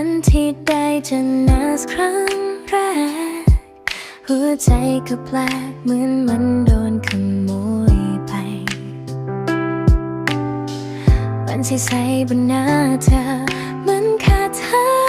้นที่ได้เจอนาสครั้งแรก หัวใจก็แปลกเหมือนมันโดนขโมยไป วันใส่บนหน้าเธอมันคาเธอ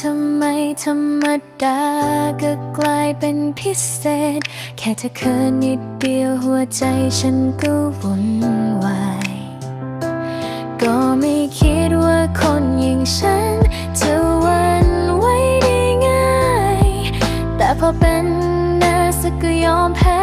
ทำไมธรรมดาก็กลายเป็นพิเศษ แค่เธอเคินนิดเดียวหัวใจฉันก็วุ่นวาย ก็ไม่คิดว่าคนอย่างฉันจะวันไหวได้ง่าย แต่พอเป็นนาสกก็ยอมแพ้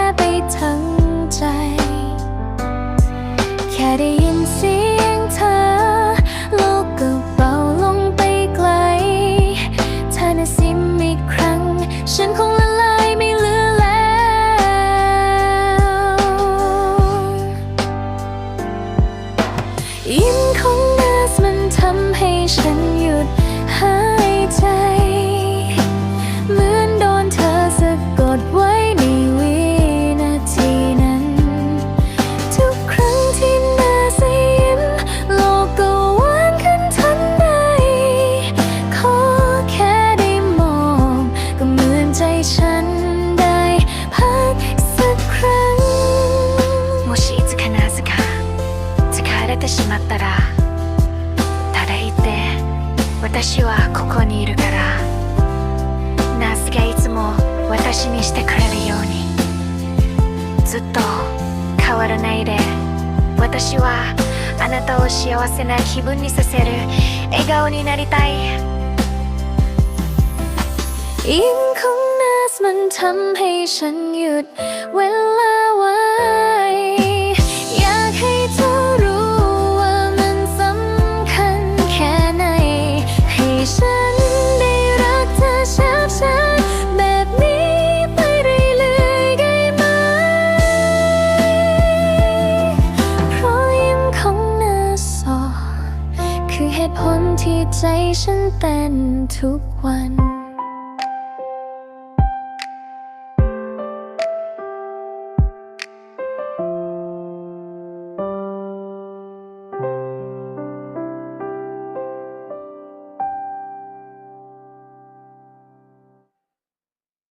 ทำให้ฉันหยุดหายใจ เหมือนโดนเธอสะกดไว้ในวินาทีนั้น ทุกครั้งที่เนสยิ้มโลกก็หวานขึ้นทันใด ขอแค่ได้มอง ก็เหมือนใจฉันได้พักสักครั้ง もしいつかナースが疲れてしまったらただ言って 私はここにいるからナースがいつも私にしてくれるようにずっと変わらないで私はあなたを幸せな気分にさせる笑顔になりたい ยิ้มของเนสมันทำให้ฉันหยุดเวลาไว้ อ ผลที่ใจฉันเต้นทุกวัน